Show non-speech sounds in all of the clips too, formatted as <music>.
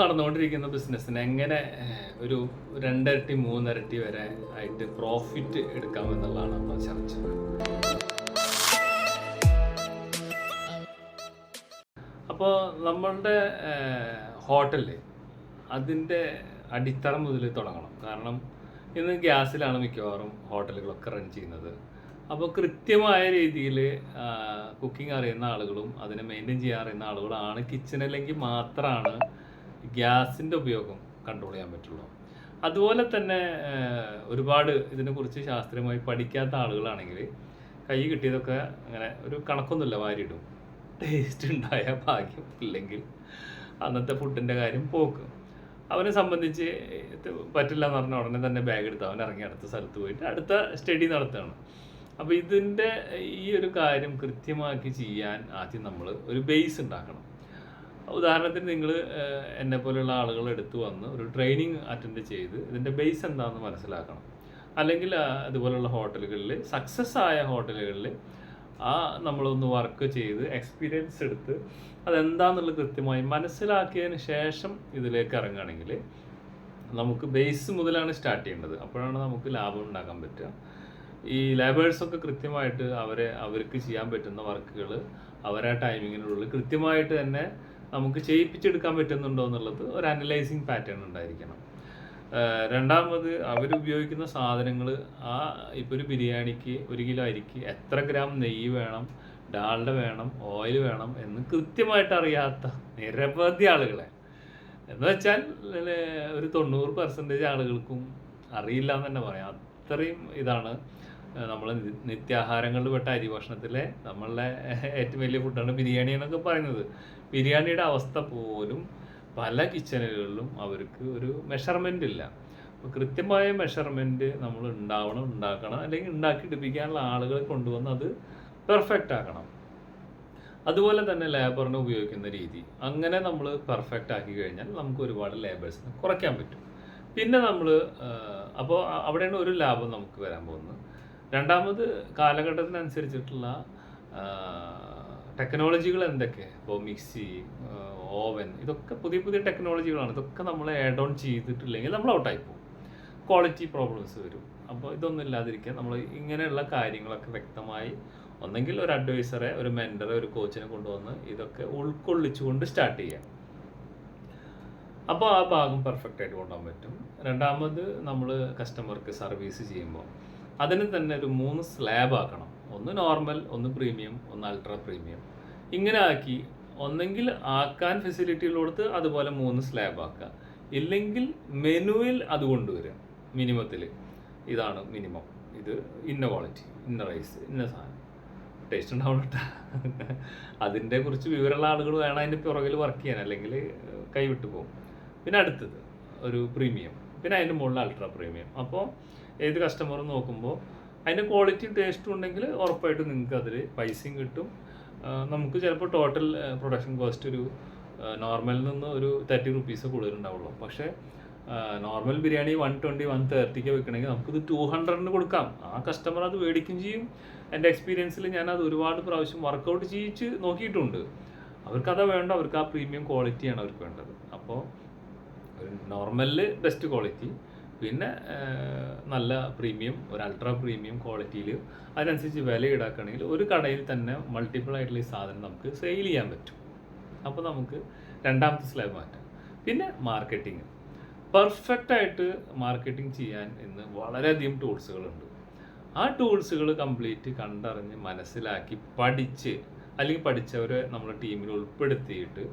നടന്നുകൊണ്ടിരിക്കുന്ന ബിസിനസ്സിന് എങ്ങനെ ഒരു രണ്ടരട്ടി മൂന്നരട്ടി വരെ ആയിട്ട് പ്രോഫിറ്റ് എടുക്കാം എന്നുള്ളതാണ് നമ്മൾ ചർച്ച. അപ്പോൾ നമ്മളുടെ ഹോട്ടലിൽ അതിന്റെ അടിത്തറ മുതൽ തുടങ്ങണം. കാരണം ഇന്ന് ഗ്യാസിലാണ് മിക്കവാറും ഹോട്ടലുകളൊക്കെ റൺ ചെയ്യുന്നത്. അപ്പോൾ കൃത്യമായ രീതിയിൽ കുക്കിംഗ് അറിയുന്ന ആളുകളും അതിനെ മെയിന്റെയിൻ ചെയ്യാൻ അറിയുന്ന ആളുകളാണ് കിച്ചണിലെങ്കിൽ മാത്രമാണ് ഗ്യാസിന്റെ ഉപയോഗം കൺട്രോൾ ചെയ്യാൻ പറ്റുള്ളൂ. അതുപോലെ തന്നെ ഒരുപാട് ഇതിനെക്കുറിച്ച് ശാസ്ത്രീയമായി പഠിക്കാത്ത ആളുകളാണെങ്കിൽ കൈ കിട്ടിയതൊക്കെ അങ്ങനെ ഒരു കണക്കൊന്നുമില്ല വാരിയിടും. ടേസ്റ്റ് ഉണ്ടായ ഭാഗ്യം ഇല്ലെങ്കിൽ അന്നത്തെ ഫുഡിന്റെ കാര്യം പോക്ക്. അവനെ സംബന്ധിച്ച് പറ്റില്ല എന്ന് പറഞ്ഞ ഉടനെ തന്നെ ബാഗ് എടുത്ത് അവൻ ഇറങ്ങി അടുത്ത സ്ഥലത്ത് പോയിട്ട് അടുത്ത സ്റ്റഡി നടത്തുകയാണ്. അപ്പോൾ ഇതിന്റെ ഈ ഒരു കാര്യം കൃത്യമാക്കി ചെയ്യാൻ ആദ്യം നമ്മൾ ഒരു ബേസ് ഉണ്ടാക്കണം. ഉദാഹരണത്തിന് നിങ്ങൾ എന്നെ പോലെയുള്ള ആളുകൾ എടുത്തു വന്ന് ഒരു ട്രെയിനിങ് അറ്റൻഡ് ചെയ്ത് ഇതിന്റെ ബേസ് എന്താണെന്ന് മനസ്സിലാക്കണം. അല്ലെങ്കിൽ അതുപോലെയുള്ള ഹോട്ടലുകളിൽ സക്സസ് ആയ ഹോട്ടലുകളിൽ ആ നമ്മളൊന്ന് വർക്ക് ചെയ്ത് എക്സ്പീരിയൻസ് എടുത്ത് അതെന്താന്നുള്ളത് കൃത്യമായി മനസ്സിലാക്കിയതിന് ശേഷം ഇതിലേക്ക് ഇറങ്ങുകയാണെങ്കിൽ നമുക്ക് ബേസ് മുതലാണ് സ്റ്റാർട്ട് ചെയ്യേണ്ടത്. അപ്പോഴാണ് നമുക്ക് ലാഭം ഉണ്ടാക്കാൻ പറ്റുക. ഈ ലേബേഴ്സൊക്കെ കൃത്യമായിട്ട് അവരെ അവർക്ക് ചെയ്യാൻ പറ്റുന്ന വർക്കുകൾ അവരെ ടൈമിങ്ങിനുള്ളിൽ കൃത്യമായിട്ട് തന്നെ നമുക്ക് ചെയ്യിപ്പിച്ചെടുക്കാൻ പറ്റുന്നുണ്ടോ എന്നുള്ളത് ഒരു അനലൈസിങ് പാറ്റേൺ ഉണ്ടായിരിക്കണം. രണ്ടാമത് അവരുപയോഗിക്കുന്ന സാധനങ്ങൾ ആ ഇപ്പോൾ ഒരു ബിരിയാണിക്ക് ഒരു കിലോ അരിക്ക് എത്ര ഗ്രാം നെയ്യ് വേണം ഡാളുടെ വേണം ഓയിൽ വേണം എന്ന് കൃത്യമായിട്ട് അറിയാത്ത നിരവധി ആളുകളെ. എന്ന് വെച്ചാൽ ഒരു തൊണ്ണൂറ് പെർസെന്റേജ് ആളുകൾക്കും അറിയില്ല എന്ന് തന്നെ പറയാം. അത്രയും ഇതാണ് നമ്മൾ നിത്യാഹാരങ്ങളിൽ പെട്ട അരി ഭക്ഷണത്തിലെ നമ്മളുടെ ഏറ്റവും വലിയ ഫുഡാണ് ബിരിയാണി എന്നൊക്കെ പറയുന്നത്. ബിരിയാണിയുടെ അവസ്ഥ പോലും പല കിച്ചണുകളിലും അവർക്ക് ഒരു മെഷർമെന്റ് ഇല്ല. അപ്പോൾ കൃത്യമായ മെഷർമെന്റ് നമ്മൾ ഉണ്ടാവണം ഉണ്ടാക്കണം അല്ലെങ്കിൽ ഉണ്ടാക്കി എടുപ്പിക്കാനുള്ള ആളുകളെ കൊണ്ടുവന്ന് അത് പെർഫെക്റ്റ് ആക്കണം. അതുപോലെ തന്നെ ലേബറിനെ ഉപയോഗിക്കുന്ന രീതി. അങ്ങനെ നമ്മൾ പെർഫെക്റ്റ് ആക്കി കഴിഞ്ഞാൽ നമുക്ക് ഒരുപാട് ലേബേഴ്സിനെ കുറയ്ക്കാൻ പറ്റും. പിന്നെ നമ്മൾ അപ്പോൾ അവിടെയാണ് ഒരു ലാഭം നമുക്ക് വരാൻ പോകുന്നത്. രണ്ടാമത് കാലഘട്ടത്തിനനുസരിച്ചിട്ടുള്ള ടെക്നോളജികൾ എന്തൊക്കെ? ഇപ്പോൾ മിക്സി ഓവൻ ഇതൊക്കെ പുതിയ പുതിയ ടെക്നോളജികളാണ് ഇതൊക്കെ നമ്മൾ ആഡ് ഓൺ ചെയ്തിട്ടില്ലെങ്കിൽ നമ്മൾ ഔട്ടായി പോകും. ക്വാളിറ്റി പ്രോബ്ലംസ് വരും. അപ്പോൾ ഇതൊന്നും ഇല്ലാതിരിക്കാൻ നമ്മൾ ഇങ്ങനെയുള്ള കാര്യങ്ങളൊക്കെ വ്യക്തമായി ഒന്നെങ്കിൽ ഒരു അഡ്വൈസറെ ഒരു മെന്ററെ ഒരു കോച്ചിനെ കൊണ്ടുവന്ന് ഇതൊക്കെ ഉൾക്കൊള്ളിച്ചുകൊണ്ട് സ്റ്റാർട്ട് ചെയ്യാം. അപ്പോൾ ആ ഭാഗം പെർഫെക്റ്റ് ആയിട്ട് കൊണ്ടുപോകാൻ പറ്റും. രണ്ടാമത് നമ്മൾ കസ്റ്റമർക്ക് സർവീസ് ചെയ്യുമ്പോൾ അതിന് തന്നെ ഒരു മൂന്ന് സ്ലാബ് ആക്കണം. ഒന്ന് നോർമൽ ഒന്ന് പ്രീമിയം ഒന്ന് അൾട്രാ പ്രീമിയം ഇങ്ങനെ ആക്കി ഒന്നെങ്കിൽ ആക്കാൻ ഫെസിലിറ്റികൾ കൊടുത്ത് അതുപോലെ മൂന്ന് സ്ലാബ് ആക്കുക. ഇല്ലെങ്കിൽ മെനുവിൽ അത് കൊണ്ടുവരിക. മിനിമത്തിൽ ഇതാണ് മിനിമം ഇത് ഇന്ന ക്വാളിറ്റി ഇന്ന റൈസ് ഇന്ന സാധനം. ടേസ്റ്റ് ഉണ്ടാവണം കേട്ടോ അതിന്റെ കുറിച്ച് വിവരമുള്ള ആളുകൾ വേണം അതിന്റെ പുറകിൽ വർക്ക് ചെയ്യാൻ. അല്ലെങ്കിൽ കൈവിട്ടു പോകും. പിന്നെ അടുത്തത് ഒരു പ്രീമിയം പിന്നെ അതിന്റെ മുകളിൽ അൾട്രാ പ്രീമിയം അപ്പോൾ ഏത് കസ്റ്റമറും നോക്കുമ്പോൾ അതിന്റെ ക്വാളിറ്റിയും ടേസ്റ്റും ഉണ്ടെങ്കിൽ ഉറപ്പായിട്ടും നിങ്ങൾക്ക് അതിൽ പൈസയും കിട്ടും. നമുക്ക് ചിലപ്പോൾ ടോട്ടൽ പ്രൊഡക്ഷൻ കോസ്റ്റ് ഒരു നോർമലിൽ നിന്ന് ഒരു തേർട്ടി റുപ്പീസ് കൂടുതലുണ്ടാവുള്ളൂ പക്ഷേ normal biryani one twenty one തേർട്ടിക്ക് വെക്കണമെങ്കിൽ നമുക്കിത് ടു ഹൺഡ്രഡിന് കൊടുക്കാം. ആ കസ്റ്റമർ അത് മേടിക്കും ചെയ്യും. എന്റെ എക്സ്പീരിയൻസിൽ അത് ഒരുപാട് പ്രാവശ്യം വർക്കൗട്ട് ചെയ്യിച്ച് നോക്കിയിട്ടുണ്ട്. അവർക്കതാ വേണ്ട അവർക്ക് ആ പ്രീമിയം ക്വാളിറ്റിയാണ് അവർക്ക് വേണ്ടത്. അപ്പോൾ നോർമലിൽ ബെസ്റ്റ് ക്വാളിറ്റി പിന്നെ നല്ല പ്രീമിയം ഒരു അൾട്രാ പ്രീമിയം ക്വാളിറ്റിയിൽ അതിനനുസരിച്ച് വില ഈടാക്കുകയാണെങ്കിൽ ഒരു കടയിൽ തന്നെ മൾട്ടിപ്പിൾ ആയിട്ടുള്ള ഈ സാധനം നമുക്ക് സെയിൽ ചെയ്യാൻ പറ്റും. അപ്പോൾ നമുക്ക് രണ്ടാമത്തെ സ്ലാബ് മാറ്റാം. പിന്നെ മാർക്കറ്റിംഗ് പെർഫെക്റ്റ് ആയിട്ട് മാർക്കറ്റിംഗ് ചെയ്യാൻ ഇന്ന് വളരെയധികം ടൂൾസുകളുണ്ട് ആ ടൂൾസുകൾ കംപ്ലീറ്റ് കണ്ടറിഞ്ഞ് മനസ്സിലാക്കി പഠിച്ച് അല്ലെങ്കിൽ പഠിച്ചവരെ നമ്മുടെ ടീമിൽ ഉൾപ്പെടുത്തിയിട്ട്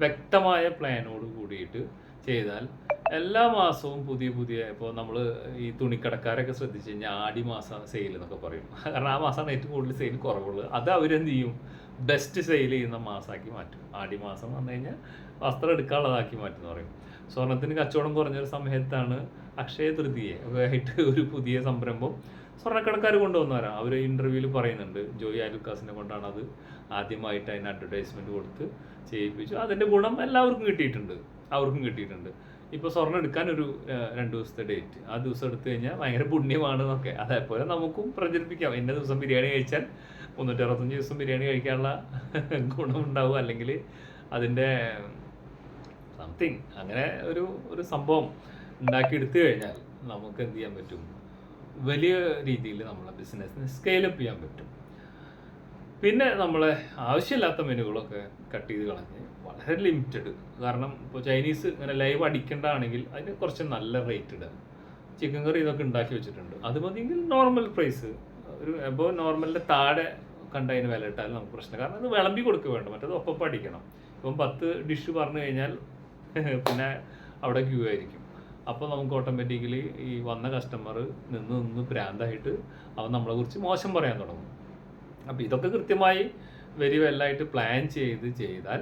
വ്യക്തമായ പ്ലാനോട് കൂടിയിട്ട് ചെയ്താൽ എല്ലാ മാസവും പുതിയ പുതിയ ഇപ്പോൾ നമ്മൾ ഈ തുണിക്കടക്കാരൊക്കെ ശ്രദ്ധിച്ച് കഴിഞ്ഞാൽ ആടി മാസം സെയിൽ എന്നൊക്കെ പറയും. കാരണം ആ മാസമാണ് ഏറ്റവും കൂടുതൽ സെയിൽ കുറവുള്ളത്. അത് അവരെന്ത് ചെയ്യും? ബെസ്റ്റ് സെയിൽ ചെയ്യുന്ന മാസമാക്കി മാറ്റും. ആടി മാസം വന്നു കഴിഞ്ഞാൽ വസ്ത്രം എടുക്കാനുള്ളതാക്കി മാറ്റും എന്ന് പറയും. സ്വർണത്തിന് കച്ചവടം കുറഞ്ഞൊരു സമയത്താണ് അക്ഷയ തൃതീയ ആയിട്ട് ഒരു പുതിയ സംരംഭം സ്വർണക്കടക്കാർ കൊണ്ടുവന്നവരാ. അവർ ഇന്റർവ്യൂവിൽ പറയുന്നുണ്ട് ജോയി ആലുക്കാസിനെ കൊണ്ടാണ് അത് ആദ്യമായിട്ട് അതിന് അഡ്വർടൈസ്മെന്റ് കൊടുത്ത് ചെയ്യിപ്പിച്ചു. അതിന്റെ ഗുണം എല്ലാവർക്കും കിട്ടിയിട്ടുണ്ട്. അവർക്കും കിട്ടിയിട്ടുണ്ട്. ഇപ്പോൾ സ്വർണം എടുക്കാൻ ഒരു രണ്ടു ദിവസത്തെ ഡേറ്റ് ആ ദിവസം എടുത്തു കഴിഞ്ഞാൽ ഭയങ്കര പുണ്യമാണ് എന്നൊക്കെ അതേപോലെ നമുക്കും പ്രചരിപ്പിക്കാം. ഇന്ന ദിവസം ബിരിയാണി കഴിച്ചാൽ മുന്നൂറ്റി അറുപത്തഞ്ച് ദിവസം ബിരിയാണി കഴിക്കാനുള്ള ഗുണം ഉണ്ടാവും അല്ലെങ്കിൽ അതിന്റെ സംതിങ് അങ്ങനെ ഒരു ഒരു സംഭവം ഉണ്ടാക്കിയെടുത്തു കഴിഞ്ഞാൽ നമുക്ക് എന്ത് ചെയ്യാൻ പറ്റും? വലിയ രീതിയിൽ നമ്മളെ ബിസിനസ്സിനെ സ്കെയിലപ്പ് ചെയ്യാൻ പറ്റും. പിന്നെ നമ്മളെ ആവശ്യമില്ലാത്ത മെനുകളൊക്കെ കട്ട് ചെയ്ത് കളഞ്ഞ് വളരെ ലിമിറ്റഡ് കാരണം ഇപ്പോൾ ചൈനീസ് ഇങ്ങനെ ലൈവ് അടിക്കേണ്ടതാണെങ്കിൽ അതിന് കുറച്ച് നല്ല റേറ്റ് ഇടുക. ചിക്കൻ കറി ഇതൊക്കെ ഉണ്ടാക്കി വെച്ചിട്ടുണ്ട്. അത് മതിയെങ്കിൽ നോർമൽ പ്രൈസ് ഒരു എബോ നോർമലിന്റെ താഴെ കണ്ടതിന് വില ഇട്ടാലും നമുക്ക് പ്രശ്നം കാരണം അത് വിളമ്പി കൊടുക്കുക വേണ്ട. മറ്റേത് ഒപ്പം അടിക്കണം ഇപ്പം പത്ത് ഡിഷ് പറഞ്ഞു കഴിഞ്ഞാൽ <laughs> പിന്നെ അവിടെ ക്യൂ ആയിരിക്കും. അപ്പോൾ നമുക്ക് ഓട്ടോമാറ്റിക്കലി ഈ വന്ന കസ്റ്റമർ നിന്ന് നിന്ന് ഭ്രാന്തായിട്ട് അവൻ നമ്മളെ കുറിച്ച് മോശം പറയാൻ തുടങ്ങും. അപ്പോൾ ഇതൊക്കെ കൃത്യമായി വെരി വെല്ലായിട്ട് പ്ലാൻ ചെയ്ത് ചെയ്താൽ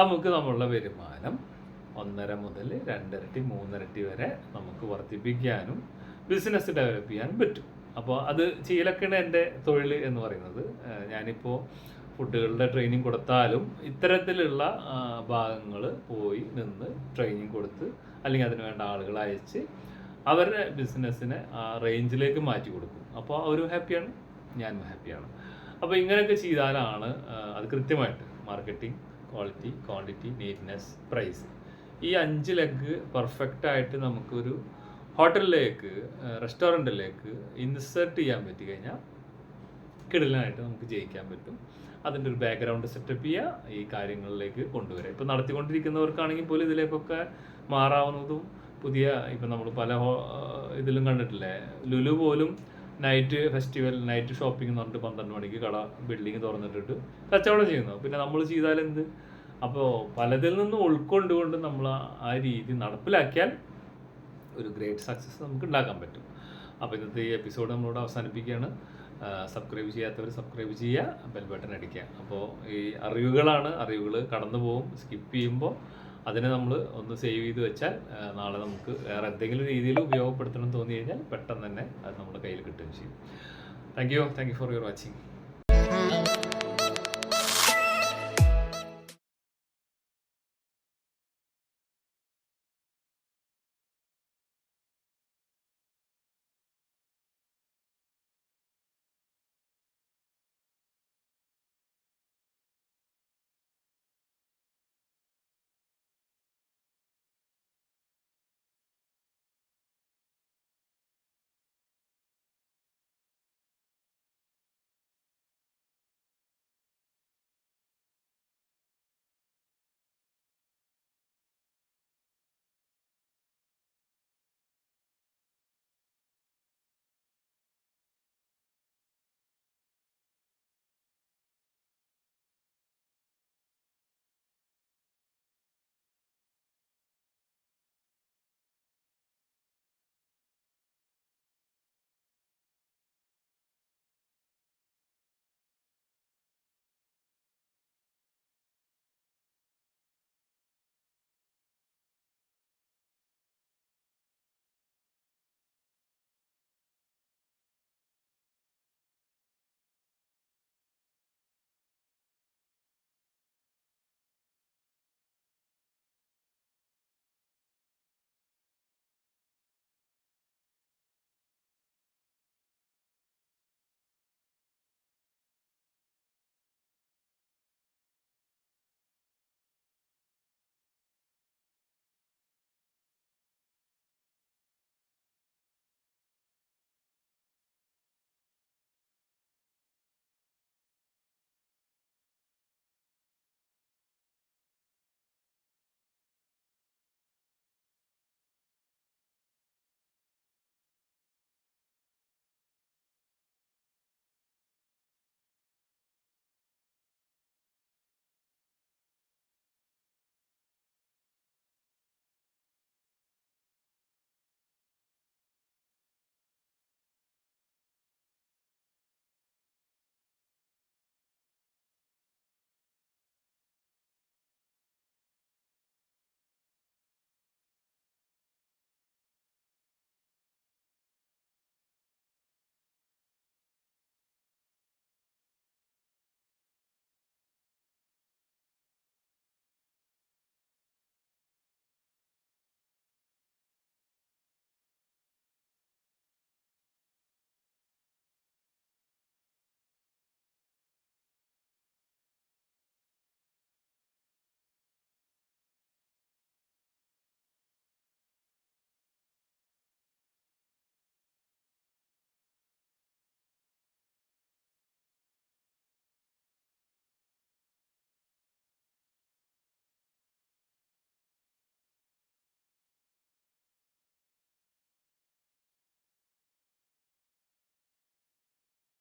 നമുക്ക് നമ്മളുടെ വരുമാനം ഒന്നര മുതൽ രണ്ടിരട്ടി മൂന്നിരട്ടി വരെ നമുക്ക് വർദ്ധിപ്പിക്കാനും ബിസിനസ് ഡെവലപ്പ് ചെയ്യാനും പറ്റും. അപ്പോൾ അത് ചെയ്യലൊക്കെയാണ് എന്റെ തൊഴിൽ എന്ന് പറയുന്നത്. ഞാനിപ്പോൾ ഫുഡുകളുടെ ട്രെയിനിങ് കൊടുത്താലും ഇത്തരത്തിലുള്ള ഭാഗങ്ങൾ പോയി നിന്ന് ട്രെയിനിങ് കൊടുത്ത് അല്ലെങ്കിൽ അതിന് വേണ്ട ആളുകൾ അയച്ച് അവരുടെ ബിസിനസ്സിനെ ആ റേഞ്ചിലേക്ക് മാറ്റി കൊടുക്കും. അപ്പോൾ അവരും ഹാപ്പിയാണ് ഞാനും ഹാപ്പിയാണ്. അപ്പോൾ ഇങ്ങനെയൊക്കെ ചെയ്താലാണ് അത് കൃത്യമായിട്ട് marketing quality quantity neatness price ഈ അഞ്ച് ലെഗ് പെർഫെക്റ്റ് ആയിട്ട് നമുക്കൊരു ഹോട്ടലിലേക്ക് റെസ്റ്റോറന്റിലേക്ക് ഇൻസേർട്ട് ചെയ്യാൻ പറ്റി കഴിഞ്ഞാൽ കിടലായിട്ട് നമുക്ക് ജയിക്കാൻ പറ്റും. അതിന്റെ ഒരു ബാക്ക്ഗ്രൗണ്ട് സെറ്റപ്പ് ചെയ്യുക ഈ കാര്യങ്ങളിലേക്ക് കൊണ്ടുവരിക ഇപ്പം നടത്തിക്കൊണ്ടിരിക്കുന്നവർക്കാണെങ്കിൽ പോലും ഇതിലേക്കൊക്കെ മാറാവുന്നതും പുതിയ ഇപ്പം നമ്മൾ പല ഇതിലും കണ്ടിട്ടില്ലേ ലുലു പോലും നൈറ്റ് ഫെസ്റ്റിവൽ നൈറ്റ് ഷോപ്പിംഗ് എന്ന് പറഞ്ഞിട്ട് പന്ത്രണ്ട് മണിക്ക് കട ബിൽഡിംഗ് തുറന്നിട്ടിട്ട് കച്ചവടം ചെയ്യുന്നു. പിന്നെ നമ്മൾ ചെയ്താൽ എന്ത് അപ്പോൾ പലതിൽ നിന്നും ഉൾക്കൊണ്ടുകൊണ്ട് നമ്മൾ ആ- രീതി നടപ്പിലാക്കിയാൽ ഒരു ഗ്രേറ്റ് സക്സസ് നമുക്ക് ഉണ്ടാക്കാൻ പറ്റും. അപ്പോൾ ഇന്നത്തെ ഈ എപ്പിസോഡ് നമ്മളോട് അവസാനിപ്പിക്കുകയാണ്. സബ്സ്ക്രൈബ് ചെയ്യാത്തവർ സബ്സ്ക്രൈബ് ചെയ്യുക ബെൽ ബട്ടൺ അടിക്കുക. അപ്പോൾ ഈ അറിവുകളാണ് അറിവുകൾ കടന്നു പോകും സ്കിപ്പ് ചെയ്യുമ്പോൾ അതിനെ നമ്മൾ ഒന്ന് സേവ് ചെയ്ത് വെച്ചാൽ നാളെ നമുക്ക് വേറെ എന്തെങ്കിലും രീതിയിൽ ഉപയോഗപ്പെടുത്തണം എന്ന് തോന്നി കഴിഞ്ഞാൽ പെട്ടെന്ന് തന്നെ അത് നമ്മുടെ കയ്യിൽ കിട്ടുകയും ചെയ്യും. Thank you thank you for your watching